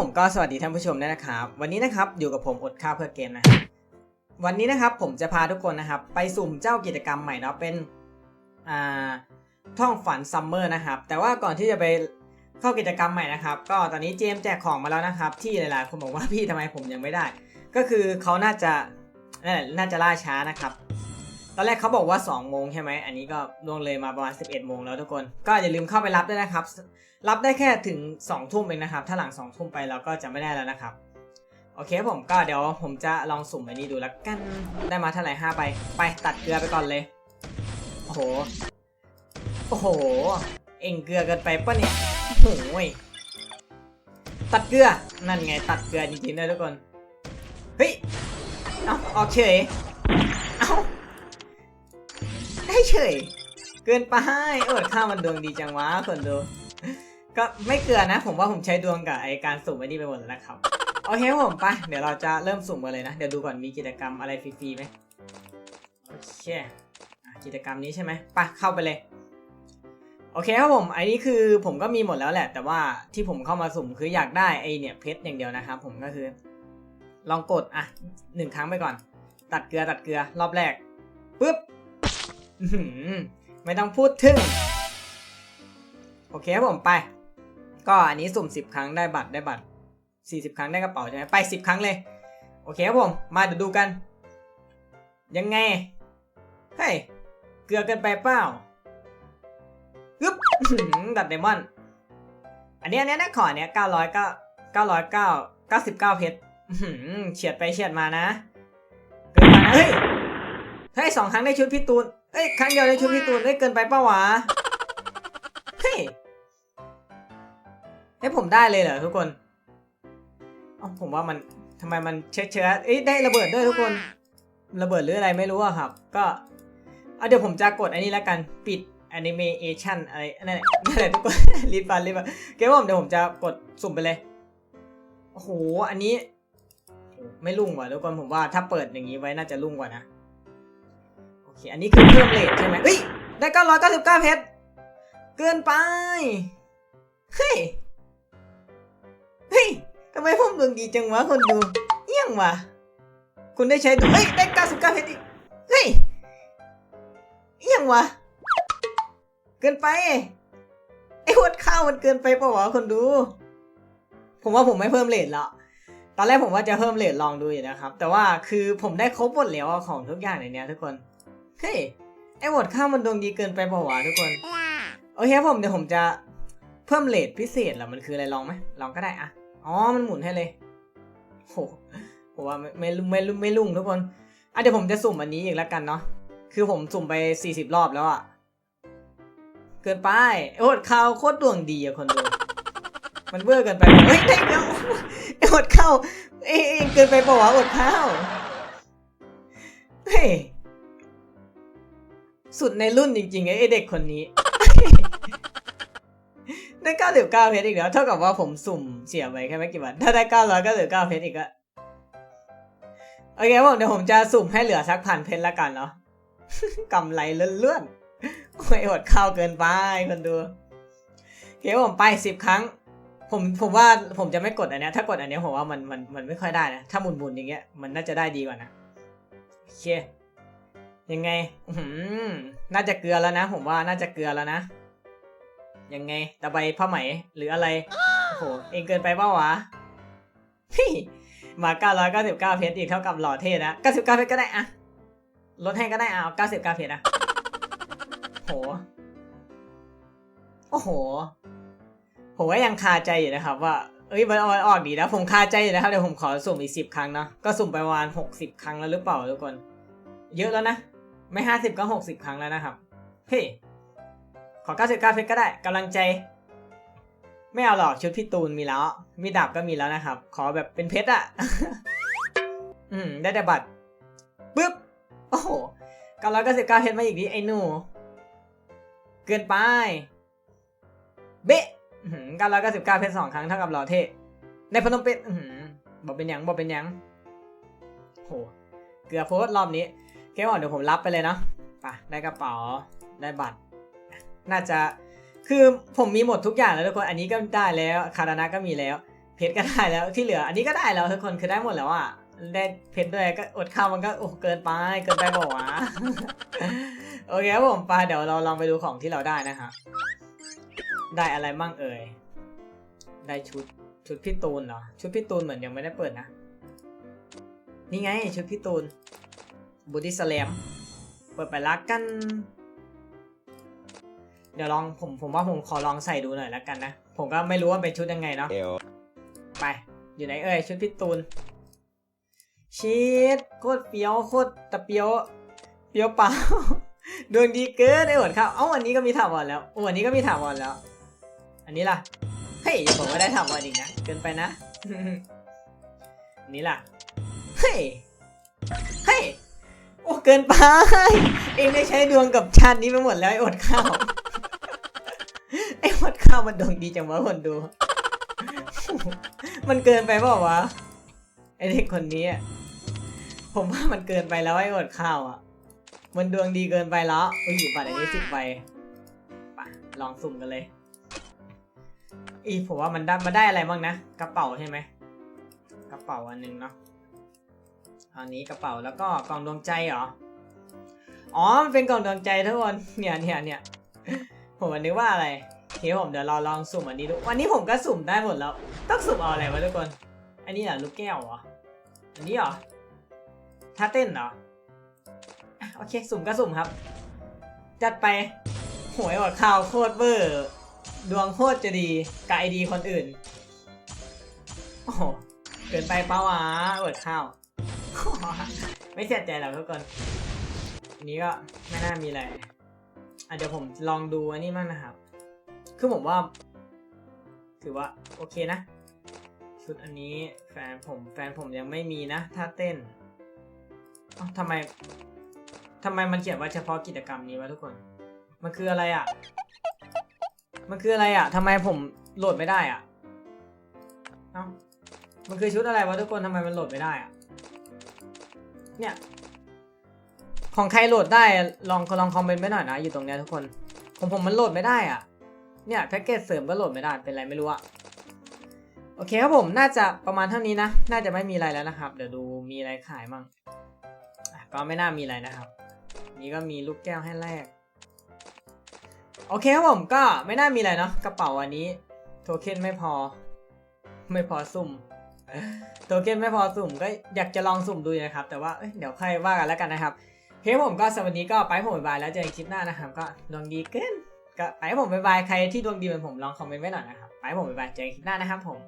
ผมก็สวัสดีท่านผู้ชมด้วยนะครับ วันนี้นะครับอยู่กับผมอดข้าวเพื่อเกมนะครับวันนี้นะครับผมจะพาทุกคนนะครับ ไปสุ่มเจ้ากิจกรรมใหม่เนาะเป็นอ่าท่องฝันซัมเมอร์นะครับ แต่ว่าก่อนที่จะไปเข้ากิจกรรมใหม่นะครับ ก็ตอนนี้เจมแจกของมาแล้วนะครับ ที่หลายๆคนบอกว่าพี่ทำไมผมยังไม่ได้ ก็คือเขาน่าจะน่าจะล่าช้านะครับ ตอนแรกเขาบอกว่า 2 โมงใช่ไหม อันนี้ก็ล่วงเลยมาประมาณ 11 โมงแล้วทุกคน ก็อย่าลืมเข้าไปรับด้วยนะครับ รับได้แค่ถึง 2 ทุ่มเองนะครับ ถ้าหลัง 2 ทุ่มไปเราก็จะไม่ได้แล้วนะครับ โอเคผมก็เดี๋ยวผมจะลองสุ่มอันนี้ดูแล้วกัน ได้มาเท่าไหร่5ไป ไปตัดเกลือไปก่อนเลย โอ้โห โอ้โห เอ็งเกลือเกินไปปะเนี่ยโอ้ยตัดเกลือ นั่นไงตัดเกลือจริงๆเลยทุกคน เฮ้ย เอาออกเฉย เฉย เกินไปเออข้ามันดวงดีจังวะคนดู ก็ไม่เกลือนะ ผมว่าผมใช้ดวงกับไอการสุ่มไอ้นี่ไปหมดแล้วนะครับ โอเคครับผมไป เดี๋ยวเราจะเริ่มสุ่มกันเลยนะ เดี๋ยวดูก่อนมีกิจกรรมอะไรฟรีๆไหมโอเคกิจกรรมนี้ใช่ไหมไปเข้าไปเลยโอเคครับผมไอ้นี้คือผมก็มีหมดแล้วแหละ แต่ว่าที่ผมเข้ามาสุ่มคืออยากได้ไอเนี่ยเพชรอย่างเดียวนะครับผมก็คือ ลองกดอะหนึ่งครั้งไปก่อน ตัดเกลือตัดเกลือรอบแรกปุ๊บ ไม่ต้องพูดถึง โอเคครับผมไป ก็อันนี้สุ่ม 10 ครั้งได้บัตรได้บัตร 40 ครั้งได้กระเป๋าใช่ไหมไป 10 ครั้งเลย โอเคครับผม มาเดี๋ยวดูกัน ยังไง เฮ้ย เกลือกินไปเปล่าอึ๊บดัดเดมอน อันนี้อันนี้นะขออันเนี้ย900ก็909 99เพชรอื้อหือเฉียดไปเฉียดมานะ เกินไปนะเฮ้ยเฮ้ยสองครั้งได้ชุดพี่ตูน เอ้ยครั้งเดียวได้ชุดพี่ตูนได้เกินไปปล่าวะ เฮ้ยให้ผมได้เลยเหรอทุกคนอ้าผมว่ามันทำไมมันเชื้อเชื้อเอ้ยได้ระเบิดด้วยทุกคน ระเบิดหรืออะไรไม่รู้อะครับ ก็เอาเดี๋ยวผมจะกดอันนี้แล้วกันปิดแอนิเมชันอะไรนั่นแหละนั่นแหละทุกคนรีบฟันรีบฟันเกมผมเดี๋ยวผมจะกดสุ่มไปเลยโอ้โหอันนี้โอ้ไม่รุ่งว่ะทุกคนผมว่าถ้าเปิดอย่างนี้ไว้น่าจะรุ่งกว่านะ คอันนี้คือเพิ่มเลทใช่ไหมเอ้ย ได้เก้าร้อยเก้าสิบเก้าเพชร เกินไป เฮ้ย เฮ้ยทำไมผมดวงดีจังวะคนดู เยี่ยงวะคุณได้ใช้ดูเฮ้ย ได้เก้าสิบเก้าเพชรอีก เฮ้ย เยี่ยงวะ เกินไป ไอ้หัวข้าวมันเกินไปเปล่าวะคนดู ผมว่าผมไม่เพิ่มเลทแล้วตอนแรกผมว่าจะเพิ่มเลทลองดูอยู่นะครับ แต่ว่าคือผมได้ครบหมดแล้วของทุกอย่างในเนี้ยทุกคน เฮ้ย ไอ้หมดข้าวมันดวงดีเกินไปเปล่าวะทุกคน โอเคครับผมเดี๋ยวผมจะเพิ่มเลทพิเศษเหรอมันคืออะไรลองไหมลองก็ได้อะอ๋อ มันหมุนให้เลยโหผมว่าไม่ไม่ไม่ไม่ไม่ลุ่งทุกคน อะเดี๋ยวผมจะสุ่มอันนี้อีกแล้วกันเนาะ คือผมสุ่มไป 40 รอบแล้วอะเกินไปไอ้หดข้าวโคตรดวงดีอะคนดู มันเวอร์เกินไป เฮ้ยได้แล้วไอ้หดข้าวเอ้ยเอ้ยเกินไปเปล่าวะหดข้าว เฮ้ย สุดในรุ่นจริงๆไอ้เด็กคนนี้ ได้เก้าสิบเก้าเพชรอีกแล้ว เท่ากับว่าผมสุ่มเสียไปแค่ไม่กี่วัน ถ้าได้เก้าร้อยเก้าสิบเก้าเพชรอีกอะโอเคผมเดี๋ยวผมจะสุ่มให้เหลือสักพันเพชรละกันเนาะกำไรเลื่อนๆไม่อดข้าวเกินไปคนดูโอเคผมไปสิบครั้ง ผมผมว่าผมจะไม่กดอันนี้ถ้ากดอันนี้ผมว่ามันมันมันไม่ค่อยได้นะ ถ้าหมุนๆอย่างเงี้ยมันน่าจะได้ดีกว่านะโอเค ยังไงหือน่าจะเกลือแล้วนะ ผมว่าน่าจะเกลือแล้วนะ ยังไงตะไบผ้าไหมหรืออะไร โอ้โห เองเกินไปเปล่าวะพี่มา999เพชรอีกเท่ากับหล่อเท่นะ99เพชรก็ได้อะลดให้ก็ได้อะเอา99เพชรอะโห โอ้โห ผมก็ยังคาใจอยู่นะครับ ว่า เอ้ยมันเอาไว้ออกดีนะ ผมคาใจอยู่นะครับ เดี๋ยวผมขอสุ่มอีก10ครั้งเนาะ ก็สุ่มไปประมาณ60ครั้งแล้วหรือเปล่าทุกคน เยอะแล้วนะ ไม่ห้าสิบก็หกสิบครั้งแล้วนะครับ เฮ้ขอเก้าสิบเก้าเพชรก็ได้กำลังใจ ไม่เอาหรอกชุดพี่ตูนมีแล้ว มีดาบก็มีแล้วนะครับ ขอแบบเป็นเพชรอะอืม ได้แต่บัตรปึ๊บ โอ้โหเก้าร้อยเก้าสิบเก้าเพชรมาอีกดิไอ้หนู เกินไป เบ๊ะเก้าร้อยเก้าสิบเก้าเพชรสองครั้งเท่ากับหล่อเทในพนมเปญอืมบอกเป็นยังบอกเป็นยังโหเกือบโพสรอบนี้ เคบอกเดี๋ยวผมรับไปเลยเนาะไปได้กระเป๋าได้บัตร น่าจะคือผมมีหมดทุกอย่างแล้วทุกคนอันนี้ก็ได้แล้วคารานะก็มีแล้ว เพชรก็ได้แล้วที่เหลือ อันนี้ก็ได้แล้วทุกคนคือได้หมดแล้วอะได้เพชรด้วยก็อดข้าวมันก็โอ้เกินไปเกินไปบอกว่าวะโอเคครับผมไปเดี๋ยวเราลองไปดูของที่เราได้นะครับได้อะไรมั่งเอ่ยได้ชุดชุดพี่ตูนเหรอชุดพี่ตูนเหมือนยังไม่ได้เปิดนะนี่ไงชุดพี่ตูน บูดี้สแลมเปิดไปละกัน เดี๋ยวลองผมผมว่าผมขอลองใส่ดูหน่อยละกันนะ ผมก็ไม่รู้ว่าเป็นชุดยังไงเนาะ เอวไป อยู่ไหนเอ่ยชุดพี่ตูนชีดโคตรเปียวโคตรตะเปียว เปียวเปล่า ดวงดีเกินไอ้หวดครับ เอ้าวันนี้ก็มีถาวรแล้วโอ้วันนี้ก็มีถาวรแล้ว อันนี้ล่ะ เฮ้ยอย่าบอกว่าได้ถาวรอีกนะ เกินไปนะ อันนี้ล่ะ เฮ้ย เฮ้ยโอ้เกินไป เองได้ใช้ดวงกับชาตินี้ไปหมดแล้วไอ้อดข้าว ไอ้อดข้าวมันดวงดีจังวะคนดู มันเกินไปเปล่าวะไอเด็กคนนี้อะผมว่ามันเกินไปแล้วไอ้อดข้าวอะ มันดวงดีเกินไปแล้วอุ้ยบัตรอันนี้สิบใบไปลองสุ่มกันเลย อีผมว่ามันได้มาได้อะไรบ้างนะ กระเป๋าใช่ไหมกระเป๋าอันหนึงเนาะ อันนี้กระเป๋าแล้วก็กล่องดวงใจเหรอ อ๋อมันเป็นกล่องดวงใจทุกคน เนี่ยเนี่ยเนี่ยผมนึกว่าอะไรเคผมเดี๋ยวเราลองสุ่มอันนี้ดู วันนี้ผมก็สุ่มได้หมดแล้ว ต้องสุ่มเอาอะไรวะทุกคน อันนี้เหรอลูกแก้วเหรอ อันนี้เหรอท่าเต้นเหรอ โอเค สุ่มก็สุ่มครับ จัดไปหวยอดข่าวโคตรเบอร์ ดวงโคตรจะดีกับไอดีคนอื่น โอ้เกินไปเปล่าวะอดข้าว ไม่เสียใจหรอกทุกคนอันนี้ก็ไม่น่ามีอะไรอะเดี๋ยวผมลองดูอันนี้มั่งนะครับ คือผมว่า ถือว่าโอเคนะ ชุดอันนี้แฟนผมแฟนผมยังไม่มีนะถ้าเต้นอ้าทำไมทำไมมันเขียนว่าเฉพาะกิจกรรมนี้วะทุกคน มันคืออะไรอะ มันคืออะไรอะทำไมผมโหลดไม่ได้อะ เอ้า มันคือชุดอะไรวะทุกคนทำไมมันโหลดไม่ได้อะ เนี่ย ของใครโหลดได้ลองลองคอมเมนต์ไว้หน่อยนะ อยู่ตรงเนี้ยทุกคนผมผมมันโหลดไม่ได้อะ เนี่ยแพ็กเกจเสริมก็โหลดไม่ได้เป็นไรไม่รู้อะโอเคครับผมน่าจะประมาณเท่านี้นะ น่าจะไม่มีอะไรแล้วนะครับ เดี๋ยวดูมีอะไรขายมั่งก็ไม่น่ามีอะไรนะครับ นี่ก็มีลูกแก้วให้แลกโอเคครับผมก็ไม่น่ามีอะไรเนาะกระเป๋าอันนี้ โทเค็นไม่พอ ไม่พอสุ่ม โทเค็นไม่พอสุ่มก็อยากจะลองสุ่มดูนะครับ แต่ว่าเเดี๋ยวค่อยว่ากันแล้วกันนะครับเคครับผมก็สวัสดีก็ไปผมบายแล้วเจอกันคลิปหน้านะครับ ก็ดวงดีเกินก็ไปผมบายใครที่ดวงดีเหมือนผมลองคอมเมนต์ไว้หน่อยนะครับไปผมบายบายเจอกันคลิปหน้านะครับผม